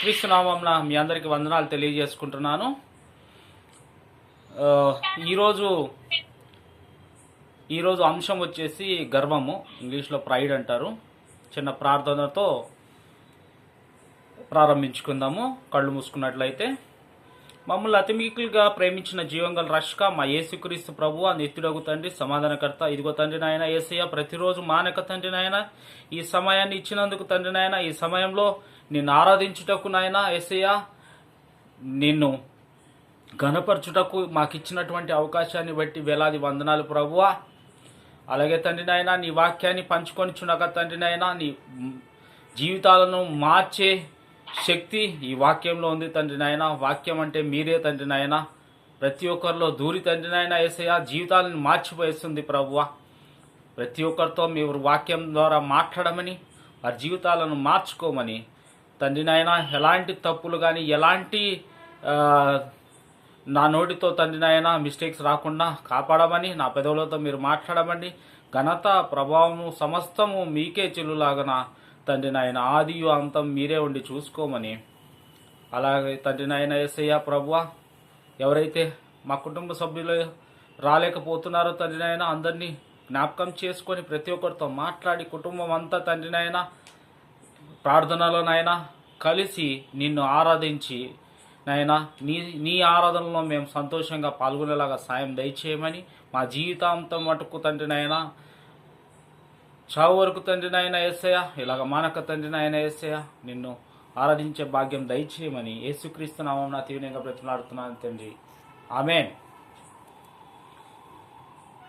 క్రీస్తునామంన మీ అందరికీ వందనాలు తెలియజేసుకుంటున్నాను. ఈరోజు ఈరోజు అంశం వచ్చేసి గర్వము ఇంగ్లీష్లో ప్రైడ్ అంటారు. చిన్న ప్రార్థనతో ప్రారంభించుకుందాము కళ్ళు మూసుకున్నట్లయితే. మమ్మల్ని అతిమికులుగా ప్రేమించిన జీవంగల రష్క మా యేసుక్రీస్తు ప్రభు ఆ నిత్యుడగు తండ్రి సమాధానకర్త ఇదిగో తండ్రి నాయన ఏసయ్య ప్రతిరోజు మానక తండ్రి నాయన ఈ సమయాన్ని ఇచ్చినందుకు తండ్రి నాయన ఈ సమయంలో నిన్ను ఆరాధించుటకు నాయన ఏసయ్య నిన్ను ఘనపరచుటకు మాకు ఇచ్చినటువంటి అవకాశాన్ని బట్టి వేలాది వందనాలు ప్రభువా. అలాగే తండ్రి నాయన నీ వాక్యాన్ని పంచుకొని చునక తండ్రి నాయన నీ జీవితాలను మార్చే శక్తి ఈ వాక్యంలో ఉంది తండ్రి నాయన. వాక్యం అంటే మీరే తండ్రి నాయన. ప్రతి ఒక్కరిలో దూరి తండ్రి నాయన ఏసయ్య జీవితాలను మార్చిపోయేస్తుంది ప్రభువ. ప్రతి ఒక్కరితో మీరు వాక్యం ద్వారా మాట్లాడమని వారి జీవితాలను మార్చుకోమని తండ్రి నాయన ఎలాంటి తప్పులు కానీ ఎలాంటి నా నోటితో తండ్రి నాయన మిస్టేక్స్ రాకుండా కాపాడమని నా పెదవులతో మీరు మాట్లాడమని ఘనత ప్రభావము సమస్తము మీకే చెల్లులాగన తండ్రి నాయన ఆదియు అంతం మీరే ఉండి చూసుకోమని. అలాగే తండ్రి నాయన ఏసయ్య ప్రభువ ఎవరైతే మా కుటుంబ సభ్యులు రాలేకపోతున్నారో తండ్రి నాయన అందరినీ జ్ఞాపకం చేసుకొని ప్రతి ఒక్కరితో మాట్లాడి కుటుంబం అంతా తండ్రి నాయన ప్రార్థనలో నాయన కలిసి నిన్ను ఆరాధించి నాయన నీ నీ ఆరాధనలో మేము సంతోషంగా పాల్గొనేలాగా సాయం దయచేయమని మా జీవితాంతం మటుకు తండ్రి నాయన చావు వరకు తండ్రి నాయన ఏసయ్య ఇలాగ మానక తండ్రి నాయన ఏసయ్య నిన్ను ఆరాధించే భాగ్యం దయచేయమని యేసుక్రీస్తు నామం నా తీవ్రంగా బ్రతిమలాడుతున్నాను తండ్రి. ఆమెన్.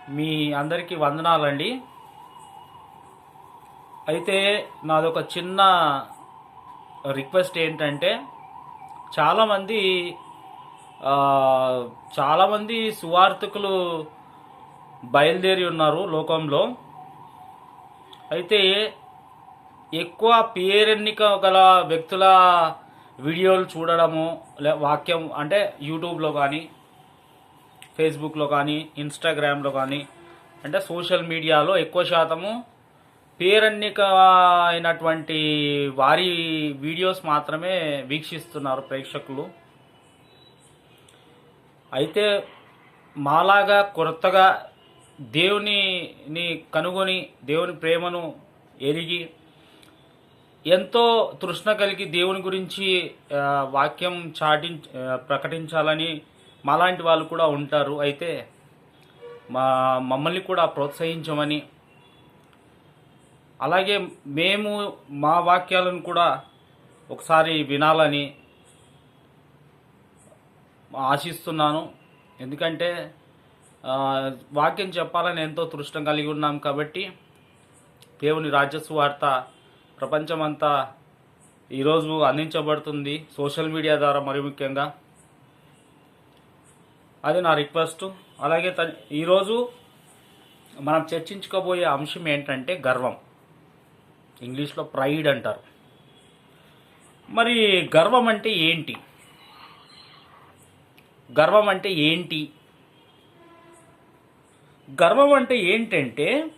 మీ అందరికీ వందనాలండి. అయితే నాదొక చిన్న రిక్వెస్ట్ ఏంటంటే చాలామంది చాలామంది సువార్థికులు బయలుదేరి ఉన్నారు లోకంలో. అయితే ఎక్కువ పేరెన్నిక గల వ్యక్తుల వీడియోలు చూడడము లే వాక్యం అంటే యూట్యూబ్లో కానీ ఫేస్బుక్లో కానీ ఇన్స్టాగ్రామ్లో కానీ అంటే సోషల్ మీడియాలో ఎక్కువ శాతము పేరెన్నిక అయినటువంటి వారి వీడియోస్ మాత్రమే వీక్షిస్తున్నారు ప్రేక్షకులు. అయితే మాలాగా కొత్తగా దేవునిని కనుగొని దేవుని ప్రేమను ఎరిగి ఎంతో తృష్ణ కలిగి దేవుని గురించి వాక్యం చాటి ప్రకటించాలని మాలాంటి వాళ్ళు కూడా ఉంటారు. అయితే మా మమ్మల్ని కూడా ప్రోత్సహించమని అలాగే మేము మా వాక్యాలను కూడా ఒకసారి వినాలని ఆశిస్తున్నాను. ఎందుకంటే వాక్యం చెప్పాలని ఎంతో తృష్టం కలిగి ఉన్నాం కాబట్టి దేవుని రాజ్య ప్రపంచమంతా ఈరోజు అందించబడుతుంది సోషల్ మీడియా ద్వారా మరి ముఖ్యంగా. అది నా రిక్వెస్ట్. అలాగే త- ఈరోజు మనం చర్చించుకోబోయే అంశం ఏంటంటే గర్వం. ఇంగ్లీష్లో ప్రైడ్ అంటారు. మరి గర్వం అంటే ఏంటి? గర్వం అంటే ఏంటి? గర్వం అంటే ఏంటంటే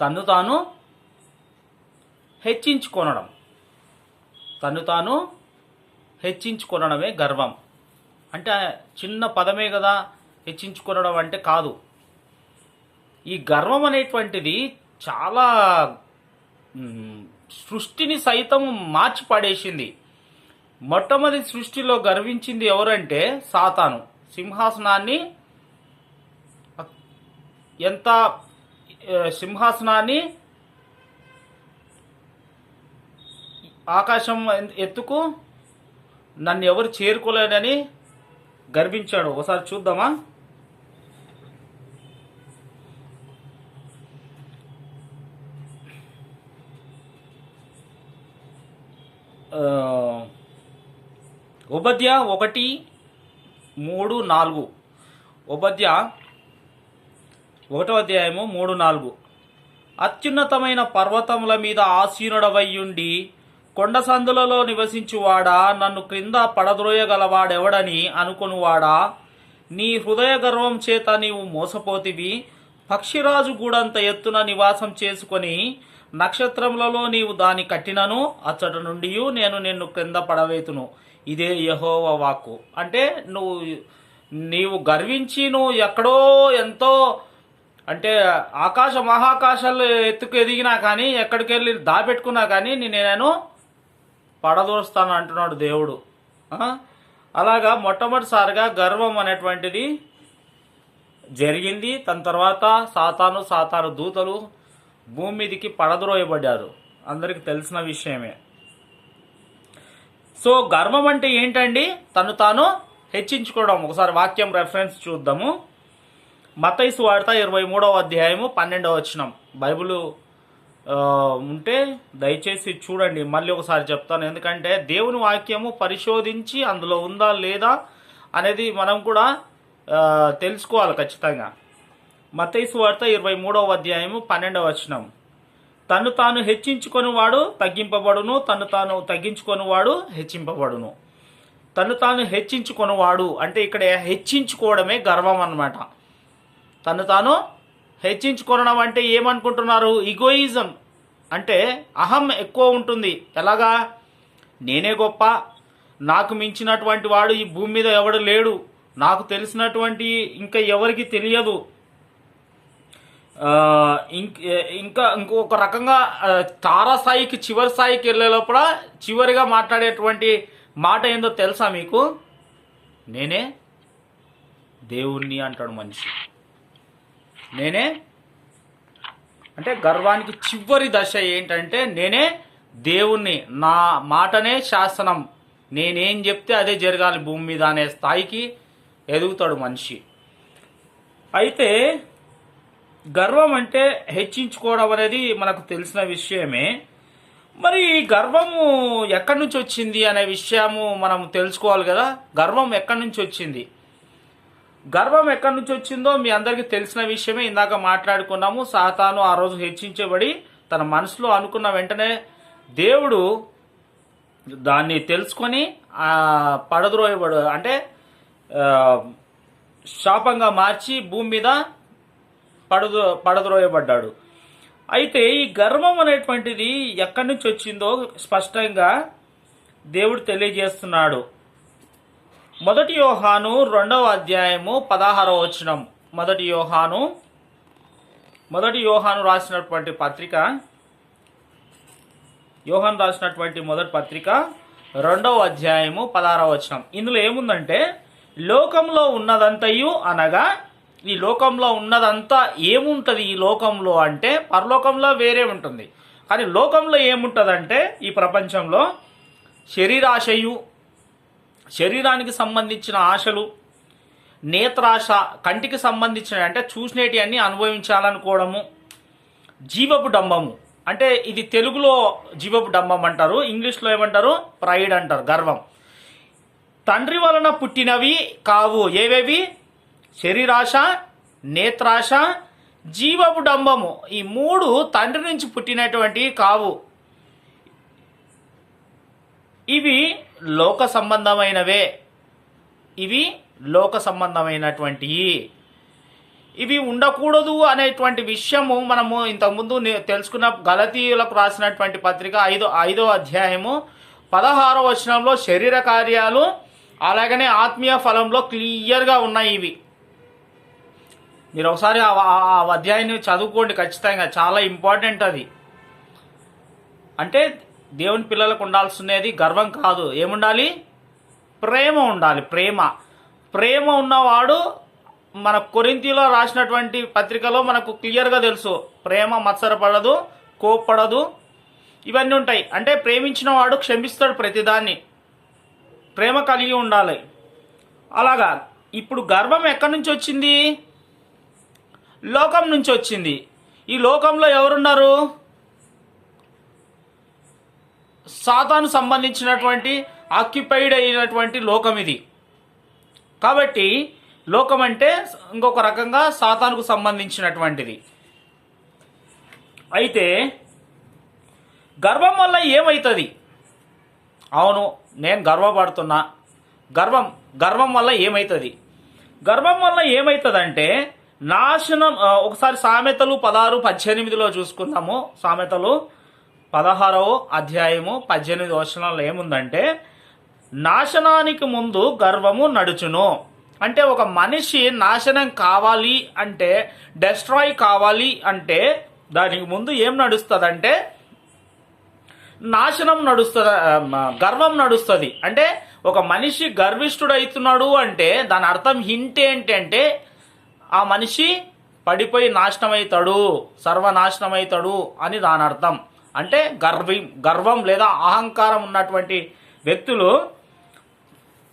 తను తాను హెచ్చించుకొనడం. తను తాను హెచ్చించుకొనడమే గర్వం. అంటే చిన్న పదమే కదా హెచ్చించుకొనడం అంటే కాదు. ఈ గర్వం అనేటువంటిది చాలా సృష్టిని సైతం మార్చి పడేసింది మొట్టమొదటి సృష్టిలో గర్వించింది ఎవరంటే సాతాను. సింహాసనాన్ని ఎంత సింహాసనాన్ని ఆకాశం ఎత్తుకు నన్ను ఎవరు చేరుకోలేడని గర్వించాడు. ఒకసారి చూద్దామా? ఉపద్య ఉపధ్య ఒకటి మూడు నాలుగు. ఉపధ్య ఒకటో అధ్యాయము మూడు నాలుగు. అత్యున్నతమైన పర్వతముల మీద ఆసీనుడవయ్యుండి కొండ సందులలో నివసించువాడా నన్ను క్రింద పడద్రోయగలవాడెవడని అనుకొనువాడా? నీ హృదయ గర్వం చేత నీవు మోసపోతివి పక్షిరాజు గూడంత ఎత్తున నివాసం చేసుకొని నక్షత్రములలో నీవు దాని కట్టినను అచ్చట నుండి నేను నిన్ను క్రింద పడవేతును. ఇదే యహోవ వాక్కు. అంటే నువ్వు నీవు గర్వించి నువ్వు ఎక్కడో ఎంతో అంటే ఆకాశ మహాకాశాలు ఎత్తుకు ఎదిగినా కానీ ఎక్కడికి వెళ్ళి దాపెట్టుకున్నా కానీ నేను పడదోస్తాను అంటున్నాడు దేవుడు. అలాగా మొట్టమొదటిసారిగా గర్వం అనేటువంటిది జరిగింది. తన తర్వాత సాతాను సాతాను దూతలు భూమి మీదకి పడద్రోయబడ్డారు. అందరికి తెలిసిన విషయమే. సో గర్వం అంటే ఏంటండి? తను తాను హెచ్చించుకోవడం. ఒకసారి వాక్యం రెఫరెన్స్ చూద్దాము. మతైసు వార్త ఇరవై మూడవ అధ్యాయము పన్నెండవ వచనం. బైబిల్ ఉంటే దయచేసి చూడండి. మళ్ళీ ఒకసారి చెప్తాను. ఎందుకంటే దేవుని వాక్యము పరిశోధించి అందులో ఉందా లేదా అనేది మనం కూడా తెలుసుకోవాలి ఖచ్చితంగా. మతైసు వార్త ఇరవై మూడవ అధ్యాయము పన్నెండవ వచనం. తను తాను హెచ్చించుకొని వాడు తగ్గింపబడును తను తాను తగ్గించుకొని వాడు హెచ్చింపబడును. తను తాను హెచ్చించుకొనివాడు అంటే ఇక్కడ హెచ్చించుకోవడమే గర్వం అన్నమాట. తను తాను హెచ్చించుకోవడం అంటే ఏమనుకుంటున్నారు? ఇగోయిజం అంటే అహం ఎక్కువ ఉంటుంది. ఎలాగా? నేనే గొప్ప నాకు మించినటువంటి వాడు ఈ భూమి మీద ఎవడు లేడు నాకు తెలిసినటువంటి ఇంకా ఎవరికి తెలియదు. ఇంకా ఇంకొక రకంగా ఆ, తారా స్థాయికి చివరి స్థాయికి వెళ్ళే లోపల చివరిగా మాట్లాడేటువంటి మాట ఏందో తెలుసా మీకు? నేనే దేవుణ్ణి అంటాడు మనిషి. నేనే అంటే గర్వానికి చివరి దశ ఏంటంటే నేనే దేవుణ్ణి. నా మాటనే శాసనం. నేనేం చెప్తే అదే జరగాలి భూమి మీద అనే స్థాయికి ఎదుగుతాడు మనిషి. అయితే గర్వం అంటే హెచ్చించుకోవడం అనేది మనకు తెలిసిన విషయమే. మరి ఈ గర్వము ఎక్కడి నుంచి వచ్చింది అనే విషయము మనం తెలుసుకోవాలి కదా. గర్వం ఎక్కడి నుంచి వచ్చింది? గర్వం ఎక్కడి నుంచి వచ్చిందో మీ అందరికీ తెలిసిన విషయమే ఇందాక మాట్లాడుకున్నాము. సాతాను ఆ రోజు హెచ్చించబడి తన మనసులో అనుకున్న వెంటనే దేవుడు దాన్ని తెలుసుకొని పడద్రోయబడు అంటే శాపంగా మార్చి భూమి మీద పడదు పడద్రోయబడ్డాడు. అయితే ఈ గర్వం అనేటువంటిది ఎక్కడి నుంచి వచ్చిందో స్పష్టంగా దేవుడు తెలియజేస్తున్నాడు. మొదటి యోహాను రెండవ అధ్యాయము పదహారవ వచనం. మొదటి యోహాను మొదటి యోహాను రాసినటువంటి పత్రిక యోహాను రాసినటువంటి మొదటి పత్రిక రెండవ అధ్యాయము పదహారవ వచనం. ఇందులో ఏముందంటే లోకంలో ఉన్నదంతయు అనగా ఈ లోకంలో ఉన్నదంతా ఏముంటుంది ఈ లోకంలో అంటే పరలోకంలో వేరే ఉంటుంది. కానీ లోకంలో ఏముంటుందంటే ఈ ప్రపంచంలో శరీరాశయు శరీరానికి సంబంధించిన ఆశలు నేత్రాశ కంటికి సంబంధించిన అంటే చూసినటివన్నీ అనుభవించాలనుకోవడము జీవపు డంబము. అంటే ఇది తెలుగులో జీవపు డంబం అంటారు ఇంగ్లీష్లో ఏమంటారు? ప్రైడ్ అంటారు గర్వం. తండ్రి వలన పుట్టినవి కావు ఏవేవి? శరీరాశ నేత్రాశ జీవపు డంబము ఈ మూడు తండ్రి నుంచి పుట్టినటువంటివి కావు. ఇవి లోక సంబంధమైనవే. ఇవి లోక సంబంధమైనటువంటివి ఇవి ఉండకూడదు అనేటువంటి విషయము మనము ఇంతకుముందు తెలుసుకున్న గలతీయులకు రాసినటువంటి పత్రిక ఐదో ఐదో అధ్యాయము పదహారో వచనంలో శరీర కార్యాలు అలాగనే ఆత్మీయ ఫలంలో క్లియర్గా ఉన్నాయి ఇవి. మీరు ఒకసారి ఆ అధ్యాయాన్ని చదువుకోండి ఖచ్చితంగా. చాలా ఇంపార్టెంట్ అది. అంటే దేవుని పిల్లలకు ఉండాల్సినది గర్వం కాదు. ఏముండాలి? ప్రేమ ఉండాలి. ప్రేమ. ప్రేమ ఉన్నవాడు మన కొరింతిలో రాసినటువంటి పత్రికలో మనకు క్లియర్గా తెలుసు. ప్రేమ మత్సరపడదు కోప్పడదు. ఇవన్నీ ఉంటాయి. అంటే ప్రేమించిన వాడు క్షమిస్తాడు ప్రతిదాన్ని. ప్రేమ కలిగి ఉండాలి. అలాగా. ఇప్పుడు గర్వం ఎక్కడి నుంచి వచ్చింది? లోకం నుంచి వచ్చింది. ఈ లోకంలో ఎవరున్నారు? సాతాను సంబంధించినటువంటి ఆక్యుపైడ్ అయినటువంటి లోకం ఇది. కాబట్టి లోకం అంటే ఇంకొక రకంగా సాతానుకు సంబంధించినటువంటిది. అయితే గర్వం వల్ల ఏమవుతుంది అవును నేను గర్వపడుతున్నా. గర్వం గర్వం వల్ల ఏమవుతుంది గర్వం వల్ల ఏమవుతుందంటే నాశనం ఒకసారి సామెతలు పదహారు పద్దెనిమిదిలో చూసుకుందాము. సామెతలు పదహారవ అధ్యాయము పద్దెనిమిది వచనాల్లో ఏముందంటే నాశనానికి ముందు గర్వము నడుచును. అంటే ఒక మనిషి నాశనం కావాలి అంటే డెస్ట్రాయ్ కావాలి అంటే దానికి ముందు ఏం నడుస్తుందంటే నాశనం నడుస్తుంది గర్వం నడుస్తుంది. అంటే ఒక మనిషి గర్విష్ఠుడవుతున్నాడు అంటే దాని అర్థం హింట్ ఏంటంటే ఆ మనిషి పడిపోయి నాశనమవుతాడు సర్వనాశనమవుతాడు అని దాని అర్థం అంటే గర్వి గర్వం లేదా అహంకారం ఉన్నటువంటి వ్యక్తులు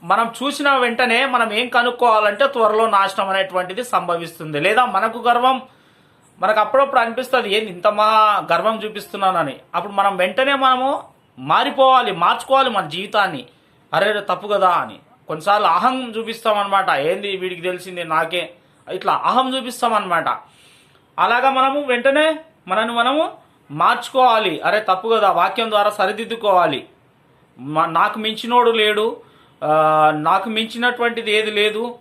మనం చూసిన వెంటనే మనం ఏం కనుక్కోవాలంటే త్వరలో నాశనం అనేటువంటిది సంభవిస్తుంది. లేదా మనకు గర్వం మనకు అప్పుడప్పుడు అనిపిస్తుంది ఏంది ఇంత మహా గర్వం చూపిస్తున్నానని. అప్పుడు మనం వెంటనే మనము మారిపోవాలి మార్చుకోవాలి మన జీవితాన్ని. అరే తప్పు కదా అని. కొన్నిసార్లు అహం చూపిస్తాం అనమాట ఏంది వీడికి తెలిసింది నాకే ఇట్లా అహం చూపిస్తాం అనమాట అలాగా మనము వెంటనే మనను మనము మార్చుకోవాలి. అరే తప్పు కదా వాక్యం ద్వారా సరిదిద్దుకోవాలి. మా- నాకు మించినోడు లేడు. నాకు మించినటువంటిది ఏది లేదు.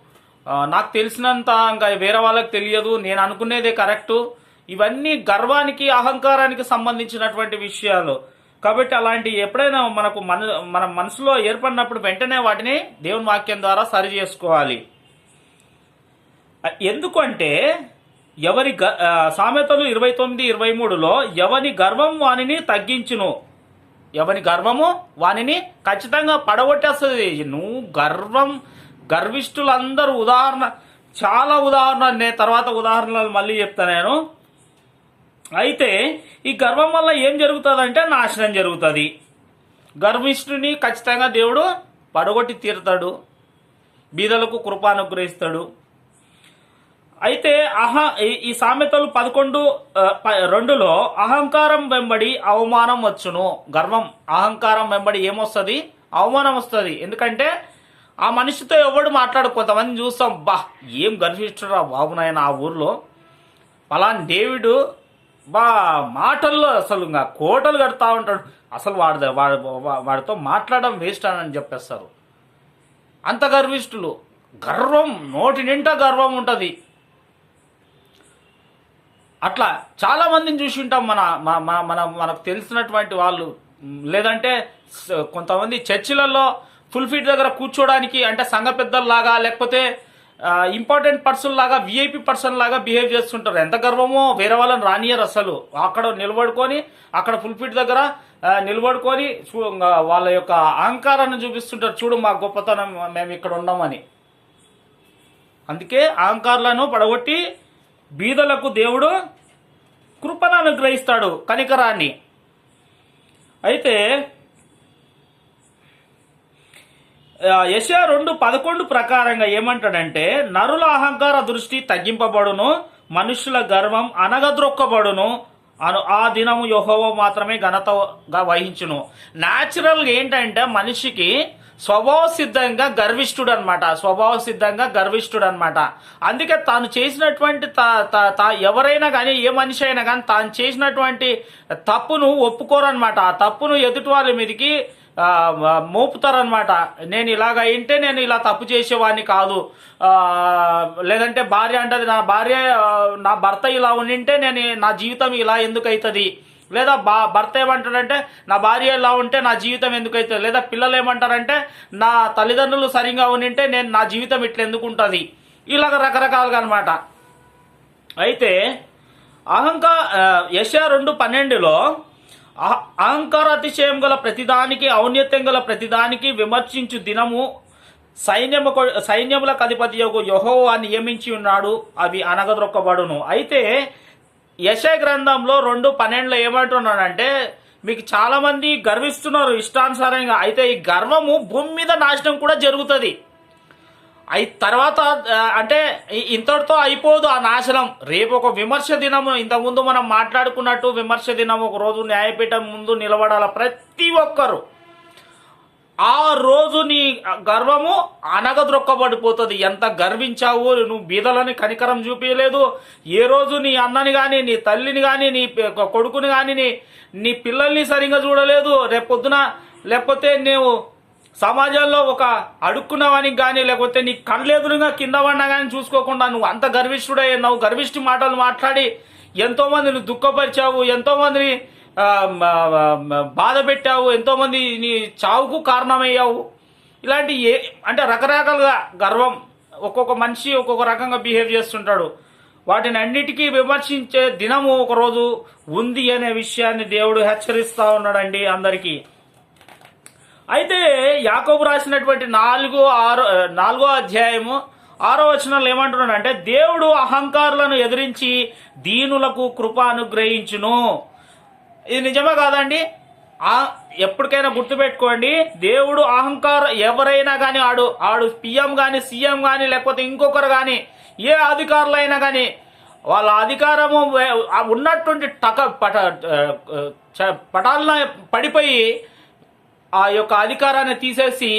నాకు తెలిసినంత ఇంకా వేరే వాళ్ళకి తెలియదు. నేను అనుకునేదే కరెక్టు. ఇవన్నీ గర్వానికి అహంకారానికి సంబంధించినటువంటి విషయాలు. కాబట్టి అలాంటి ఎప్పుడైనా మనకు మన మన మనసులో ఏర్పడినప్పుడు వెంటనే వాటిని దేవుని వాక్యం ద్వారా సరి చేసుకోవాలి. ఎందుకంటే ఎవరి గ- సామెతలు ఇరవై తొమ్మిది ఇరవై మూడులో ఎవని గర్వం వానిని తగ్గించును. ఎవని గర్వము వానిని ఖచ్చితంగా పడగొట్టేస్తుంది. నువ్వు గర్వం గర్విష్ఠులందరూ ఉదాహరణ చాలా ఉదాహరణ నేను తర్వాత ఉదాహరణలు మళ్ళీ చెప్తాను నేను. అయితే ఈ గర్వం వల్ల ఏం జరుగుతుందంటే నాశనం జరుగుతుంది. గర్విష్ఠుని ఖచ్చితంగా దేవుడు పడగొట్టి తీరుతాడు. బీదలకు కృప అనుగ్రహిస్తాడు అయితే అహ ఈ- ఈ సామెతలు పదకొండు రెండులో అహంకారం వెంబడి అవమానం వచ్చును. గర్వం అహంకారం వెంబడి ఏమొస్తుంది? అవమానం వస్తుంది. ఎందుకంటే ఆ మనిషితో ఎవడు మాట్లాడు? కొంతమంది చూస్తాం బా ఏం గర్విష్ఠురా బాబు నాయన ఆ ఊర్లో. పలాని డేవిడు బా మాటల్లో అసలు ఇంకా కోటలు కడతా ఉంటాడు. అసలు వాడి వాడు వాడితో మాట్లాడడం వేస్ట్ అని చెప్పేస్తారు. అంత గర్విష్ఠులు. గర్వం నోటి నిండా గర్వం ఉంటుంది. అట్లా చాలా మందిని చూసి ఉంటాం మన మన- మనకు తెలిసినటువంటి వాళ్ళు. లేదంటే కొంతమంది చర్చిలలో ఫుల్ ఫీట్ దగ్గర కూర్చోడానికి అంటే సంఘ పెద్దల్లాగా లేకపోతే ఇంపార్టెంట్ పర్సన్ లాగా విఐపి పర్సన్ లాగా బిహేవ్ చేస్తుంటారు. ఎంత గర్వమో వేరే వాళ్ళని రానియరు అసలు. అక్కడ నిలబడుకొని అక్కడ ఫుల్ ఫీట్ దగ్గర నిలబడుకొని చూ- వాళ్ళ యొక్క అహంకారాన్ని చూపిస్తుంటారు. చూడు మా గొప్పతనం మేము ఇక్కడ ఉన్నామని. అందుకే అహంకారాలను పడగొట్టి బీదలకు దేవుడు కృపను అనుగ్రహిస్తాడు కనికరాన్ని. అయితే యశా రెండు పదకొండు ప్రకారంగా ఏమంటాడంటే నరుల అహంకార దృష్టి తగ్గింపబడును మనుషుల గర్వం అనగద్రొక్కబడును అను ఆ దినము యహోవ మాత్రమే ఘనతగా వహించును. న్యాచురల్గా ఏంటంటే మనిషికి స్వభావ సిద్ధంగా గర్విష్ఠుడు అనమాట స్వభావ సిద్ధంగా గర్విష్ఠుడు అనమాట అందుకే తాను చేసినటువంటి తా- తా- ఎవరైనా కానీ ఏ మనిషి అయినా కానీ తాను చేసినటువంటి తప్పును ఒప్పుకోరనమాట ఆ తప్పును ఎదుటి వాళ్ళ మీదకి మోపుతారనమాట నేను ఇలాగ అయింటే నేను ఇలా తప్పు చేసేవాడిని కాదు. లేదంటే భార్య అంటది నా భార్య నా భర్త ఇలా ఉండింటే నేను నా జీవితం ఇలా ఎందుకు అవుతుంది లేదా బా భర్త ఏమంటాడంటే నా భార్య ఇలా ఉంటే నా జీవితం ఎందుకు అవుతుంది లేదా పిల్లలు ఏమంటారంటే నా తల్లిదండ్రులు సరిగా ఉండింటే నేను నా జీవితం ఇట్లా ఎందుకు ఉంటుంది? ఇలాగ రకరకాలుగా అనమాట అయితే అహంకా యశ రెండు పన్నెండులో అహ- అహంకార అతిశయం గల ప్రతిదానికి ఔన్నత్యం గల ప్రతిదానికి విమర్శించు దినము సైన్యము సైన్యములకు అధిపతి యొక్క యహోవా నియమించి ఉన్నాడు అవి అనగదొక్కబడును. అయితే యశ గ్రంథంలో రెండు పన్నెండులో ఏమంటున్నాడంటే మీకు చాలా మంది గర్విస్తున్నారు ఇష్టానుసారంగా. అయితే ఈ గర్వము భూమి మీద నాశనం కూడా జరుగుతుంది. అయి తర్వాత అంటే ఇంతటితో అయిపోదు ఆ నాశనం. రేపు ఒక విమర్శ దినము. ఇంతకుముందు మనం మాట్లాడుకున్నట్టు విమర్శ దినం. ఒక రోజు న్యాయపీఠం ముందు నిలబడాల ప్రతి ఒక్కరు. ఆ రోజు నీ గర్వము అనగద్రొక్కబడిపోతుంది ఎంత గర్వించావు నువ్వు బీదలని కనికరం చూపించలేదు ఏ రోజు నీ అన్నని కానీ నీ తల్లిని కానీ నీ కొడుకుని కానీ నీ నీ పిల్లల్ని సరిగా చూడలేదు. రేపొద్దున లేకపోతే నువ్వు సమాజంలో ఒక అడుక్కున్నవానికి కానీ లేకపోతే నీ కళ్ళెదురుగా కింద పడినా కానీ చూసుకోకుండా నువ్వు అంత గర్విష్ఠుడయ్యావు గర్విష్ఠి మాటలు మాట్లాడి ఎంతోమందిని దుఃఖపరిచావు. ఎంతోమందిని మందిని బాధ పెట్టావు ఎంతో మంది నీ చావుకు కారణమయ్యావు. ఇలాంటి ఏ అంటే రకరకాలుగా గర్వం ఒక్కొక్క మనిషి ఒక్కొక్క రకంగా బిహేవ్ చేస్తుంటాడు. వాటిని అన్నిటికీ విమర్శించే దినము ఒకరోజు ఉంది అనే విషయాన్ని దేవుడు హెచ్చరిస్తా ఉన్నాడండి అందరికీ. అయితే యాకోబు రాసినటువంటి నాలుగో ఆరో నాలుగో అధ్యాయము ఆరో వచనంలో ఏమంటున్నాడు అంటే దేవుడు అహంకారులను ఎదిరించి దీనులకు కృప అనుగ్రహించును. ఇది నిజమే కాదండి? ఆ ఎప్పటికైనా గుర్తుపెట్టుకోండి దేవుడు అహంకారం ఎవరైనా కానీ ఆడు ఆడు పిఎం కానీ సీఎం కానీ లేకపోతే ఇంకొకరు కానీ ఏ అధికారులైనా కానీ వాళ్ళ అధికారము ఉన్నటువంటి టక పట చ- పటాలన పడిపోయి ఆ యొక్క అధికారాన్ని తీసేసి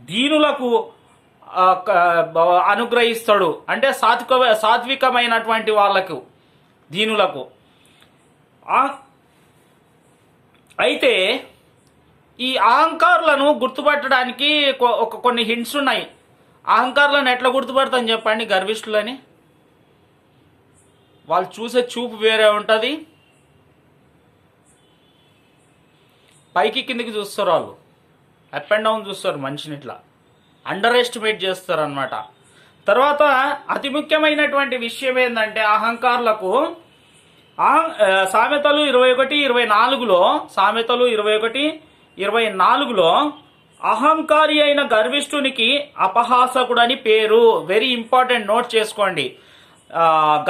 దీనులకు అనుగ్రహిస్తాడు. అంటే సాత్విక సాత్వికమైనటువంటి వాళ్ళకు దీనులకు. అయితే ఈ అహంకారులను గుర్తుపట్టడానికి ఒక కొన్ని హింట్స్ ఉన్నాయి. అహంకారులను ఎట్లా గుర్తుపడతాను చెప్పండి గర్విష్ఠులని? వాళ్ళు చూసే చూపు వేరే ఉంటుంది. పైకి కిందికి చూస్తారు వాళ్ళు. అప్ అండ్ డౌన్ చూస్తారు మనిషిని ఇట్లా. అండర్ ఎస్టిమేట్ చేస్తారు అనమాట తర్వాత అతి ముఖ్యమైనటువంటి విషయం ఏంటంటే అహంకారులకు సామెతలు ఇరవై ఒకటి ఇరవై నాలుగులో సామెతలు ఇరవై ఒకటి ఇరవై నాలుగులో అహంకారి అయిన గర్విష్ఠునికి అపహాసకుడని పేరు. వెరీ ఇంపార్టెంట్ నోట్ చేసుకోండి.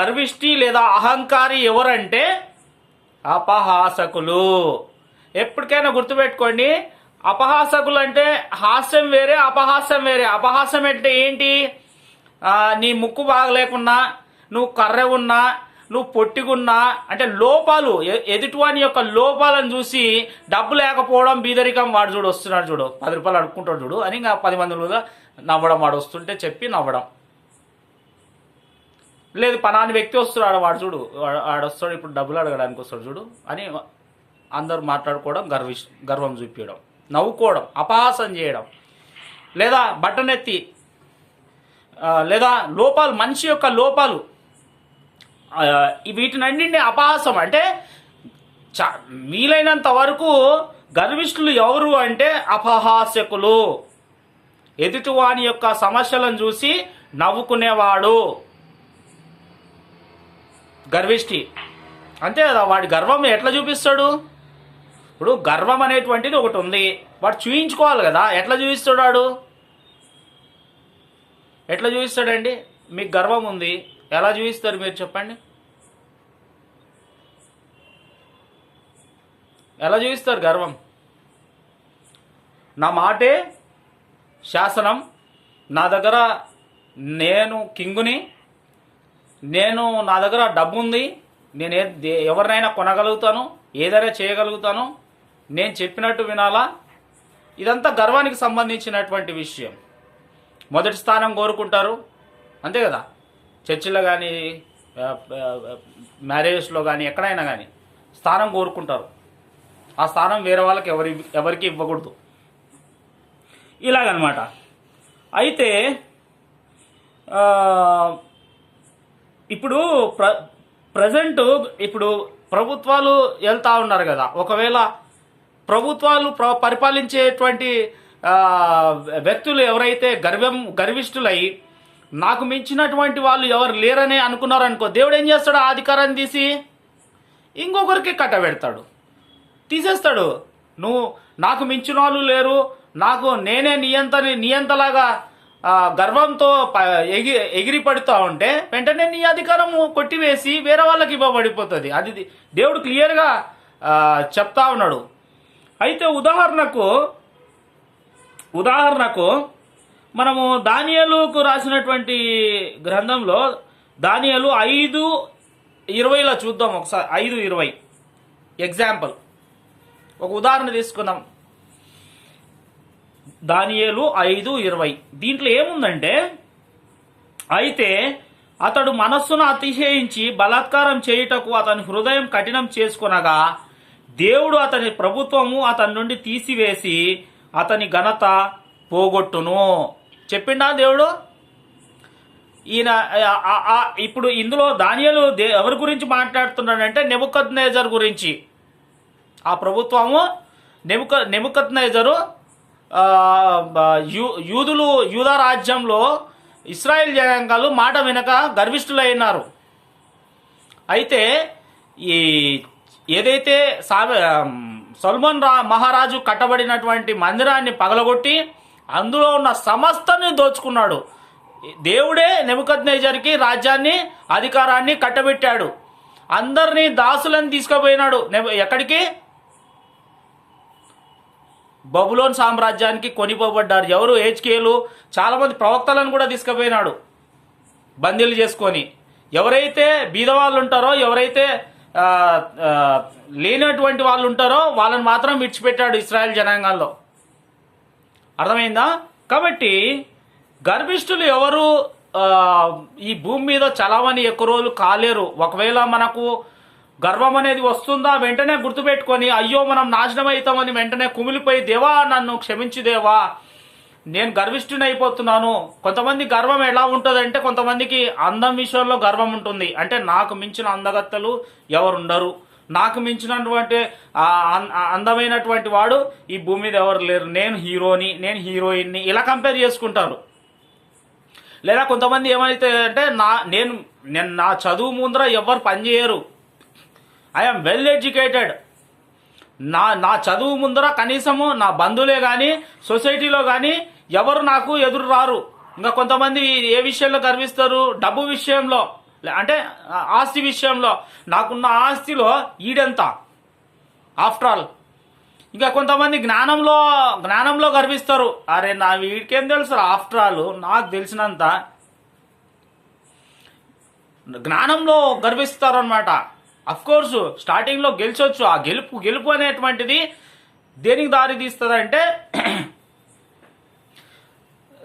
గర్విష్ఠి లేదా అహంకారి ఎవరంటే అపహాసకులు. ఎప్పటికైనా గుర్తుపెట్టుకోండి అపహాసకులు అంటే హాస్యం వేరే అపహాస్యం వేరే. అపహాసం అంటే ఏంటి? నీ ముక్కు బాగలేకున్నా నువ్వు కర్ర ఉన్నా నువ్వు పొట్టిగున్నా అంటే లోపాలు ఎదుటివాని యొక్క లోపాలను చూసి డబ్బు లేకపోవడం బీదరికం వాడు చూడు వస్తున్నాడు చూడు పది రూపాయలు అడుక్కుంటాడు చూడు అని ఇంకా పది మంది నవ్వడం వాడు వస్తుంటే చెప్పి నవ్వడం. లేదు పనాని వ్యక్తి వస్తున్నాడు వాడు చూడు వాడు వస్తాడు ఇప్పుడు డబ్బులు అడగడానికి వస్తాడు చూడు అని అందరు మాట్లాడుకోవడం గర్వి గర్వం చూపించడం. నవ్వుకోవడం అపహాసం చేయడం. లేదా బట్టనెత్తి లేదా లోపాలు మనిషి యొక్క లోపాలు వీటినన్నింటినీ అపహాసం. అంటే చ వీలైనంత వరకు గర్విష్ఠులు ఎవరు అంటే అపహాసకులు ఎదుటివాని యొక్క సమస్యలను చూసి నవ్వుకునేవాడు. గర్విష్ఠి. అంతే కదా వాడి గర్వం ఎట్లా చూపిస్తాడు? ఇప్పుడు గర్వం అనేటువంటిది ఒకటి ఉంది. వాడు చూయించుకోవాలి కదా ఎట్లా చూపిస్తాడు ఎట్లా చూపిస్తాడండి? మీకు గర్వం ఉంది. ఎలా చూపిస్తారు మీరు చెప్పండి? ఎలా చూపిస్తారు గర్వం? నా మాటే శాసనం. నా దగ్గర నేను కింగుని. నేను నా దగ్గర డబ్బు ఉంది నేను ఎవరినైనా కొనగలుగుతాను. ఏదైనా చేయగలుగుతాను. నేను చెప్పినట్టు వినాలా? ఇదంతా గర్వానికి సంబంధించినటువంటి విషయం. మొదటి స్థానం కోరుకుంటారు. అంతే కదా? చర్చిలో కానీ మ్యారేజెస్లో కానీ ఎక్కడైనా కానీ స్థానం కోరుకుంటారు. ఆ స్థానం వేరే వాళ్ళకి ఎవరి ఎవరికి ఇవ్వకూడదు. ఇలాగనమాట. అయితే ఇప్పుడు ప్ర ప్రజెంట్ ఇప్పుడు ప్రభుత్వాలు వెళ్తూ ఉన్నారు కదా. ఒకవేళ ప్రభుత్వాలు ప్ర పరిపాలించేటువంటి వ్యక్తులు ఎవరైతే గర్వం గర్విష్ఠులై నాకు మించినటువంటి వాళ్ళు ఎవరు లేరని అనుకున్నారనుకో దేవుడు ఏం చేస్తాడు? ఆ అధికారాన్ని తీసి ఇంకొకరికి కట్ట పెడతాడు. తీసేస్తాడు. నువ్వు నాకు మించిన వాళ్ళు లేరు. నాకు నేనే నియంతని నియంతలాగా గర్వంతో ప- ఎగి ఎగిరి పడుతూ ఉంటే వెంటనే నీ అధికారం కొట్టివేసి వేరే వాళ్ళకి ఇవ్వబడిపోతుంది. అది దేవుడు క్లియర్గా చెప్తా ఉన్నాడు. అయితే ఉదాహరణకు ఉదాహరణకు మనము దానియలుకు రాసినటువంటి గ్రంథంలో దానియలు ఐదు ఇరవైలో చూద్దాం ఒకసారి. ఐదు ఇరవై. ఎగ్జాంపుల్ ఒక ఉదాహరణ తీసుకుందాం. దానియేలు ఐదు ఇరవై. దీంట్లో ఏముందంటే అయితే అతడు మనస్సును అతిశయించి బలాత్కారం చేయుటకు అతని హృదయం కఠినం చేసుకునగా దేవుడు అతని ప్రభుత్వము అతని నుండి తీసివేసి అతని ఘనత పోగొట్టును. చెప్పిండా దేవుడు? ఈయన ఇప్పుడు ఇందులో దానియలు దే ఎవరి గురించి మాట్లాడుతున్నాడంటే నెముకత్ నేజర్ గురించి. ఆ ప్రభుత్వము నెముక నెముకత్ నేజరు యూ యూదులు యూదా రాజ్యంలో ఇస్రాయిల్ జనాంగాలు మాట వినక గర్విష్ఠులైనారు. అయితే ఈ ఏదైతే సా సల్మాన్ రా మహారాజు కట్టబడినటువంటి మందిరాన్ని పగలగొట్టి అందులో ఉన్న సమస్తని దోచుకున్నాడు. దేవుడే నెబుకద్నేజర్కి రాజ్యాన్ని అధికారాన్ని కట్టబెట్టాడు. అందరినీ దాసులను తీసుకుపోయినాడు ఎక్కడికి? బబులోన్ సామ్రాజ్యానికి కొనిపోబడ్డారు. ఎవరు? హెచ్కేలు. చాలామంది ప్రవక్తలను కూడా తీసుకుపోయినాడు బందీలు చేసుకొని. ఎవరైతే బీదవాళ్ళు ఉంటారో ఎవరైతే లేనటువంటి వాళ్ళు ఉంటారో వాళ్ళని మాత్రం విడిచిపెట్టాడు ఇస్రాయల్ జనాంగాల్లో అర్థమైందా? కాబట్టి గర్భిష్ఠులు ఎవరు ఈ భూమి మీద చలామణి ఎక్కువ రోజులు కాలేరు. ఒకవేళ మనకు గర్వం అనేది వస్తుందా వెంటనే గుర్తుపెట్టుకొని అయ్యో మనం నాశనం అవుతామని వెంటనే కుమిలిపోయి దేవా నన్ను క్షమించు దేవా నేను గర్విష్ఠుని అయిపోతున్నాను. కొంతమంది గర్వం ఎలా ఉంటుందంటే కొంతమందికి అందం విషయంలో గర్వం ఉంటుంది. అంటే నాకు మించిన అందగత్తలు ఎవరుండరు. నాకు మించినటువంటి అందమైనటువంటి వాడు ఈ భూమి మీద ఎవరు లేరు. నేను హీరోని నేను హీరోయిన్ని ఇలా కంపేర్ చేసుకుంటారు. లేదా కొంతమంది ఏమైతే అంటే నా నేను నేను నా చదువు ముందర ఎవరు పనిచేయరు ఐఎమ్ వెల్ ఎడ్యుకేటెడ్. నా నా చదువు ముందర కనీసము నా బంధువులే కానీ సొసైటీలో కానీ ఎవరు నాకు ఎదురు రారు. ఇంకా కొంతమంది ఏ విషయంలో గర్విస్తారు? డబ్బు విషయంలో. అంటే ఆస్తి విషయంలో నాకున్న ఆస్తిలో ఈడెంత? ఆఫ్టర్ ఆల్ ఇంకా కొంతమంది జ్ఞానంలో జ్ఞానంలో గర్విస్తారు. అరే నా వీడికేం తెలుసు ఆఫ్టర్ ఆల్ నాకు తెలిసినంత జ్ఞానంలో గర్విస్తారు అనమాట అఫ్కోర్సు స్టార్టింగ్లో గెలిచొచ్చు. ఆ గెలుపు గెలుపు అనేటువంటిది దేనికి దారి తీస్తుంది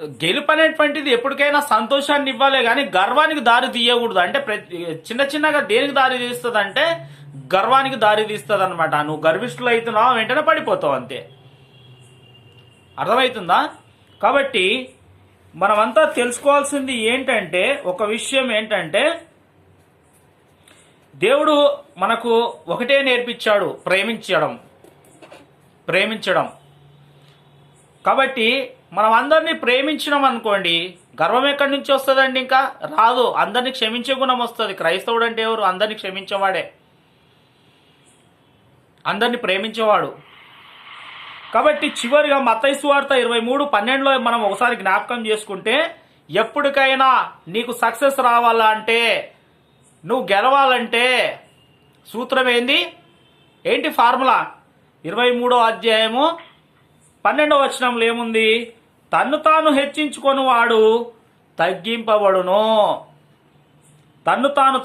గెలుపు అనేటువంటిది ఎప్పటికైనా సంతోషాన్ని ఇవ్వాలే కానీ గర్వానికి దారి తీయకూడదు. అంటే ప్రతి చిన్న చిన్నగా దేనికి దారి తీస్తుంది అంటే గర్వానికి దారి తీస్తుంది అనమాట నువ్వు గర్విష్ఠులు అవుతున్నావు వెంటనే పడిపోతావు అంతే. అర్థమవుతుందా? కాబట్టి మనమంతా తెలుసుకోవాల్సింది ఏంటంటే ఒక విషయం ఏంటంటే దేవుడు మనకు ఒకటే నేర్పించాడు ప్రేమించడం. ప్రేమించడం. కాబట్టి మనం అందరినీ ప్రేమించినాం అనుకోండి గర్వం ఎక్కడి నుంచి వస్తుందండి ఇంకా? రాదు. అందరినీ క్షమించే గుణం వస్తుంది. క్రైస్తవుడు అంటే ఎవరు? అందరినీ క్షమించేవాడే. అందరినీ ప్రేమించేవాడు. కాబట్టి చివరిగా మత్తయి సువార్త ఇరవై మూడు పన్నెండులో మనం ఒకసారి జ్ఞాపకం చేసుకుంటే ఎప్పటికైనా నీకు సక్సెస్ రావాలంటే నువ్వు గెలవాలంటే సూత్రం ఏంది? ఏంటి ఫార్ములా? ఇరవై మూడో అధ్యాయము పన్నెండవ వచనంలో ఏముంది? తన్ను తాను హెచ్చించుకొని వాడు తగ్గింపబడును. తన్ను తాను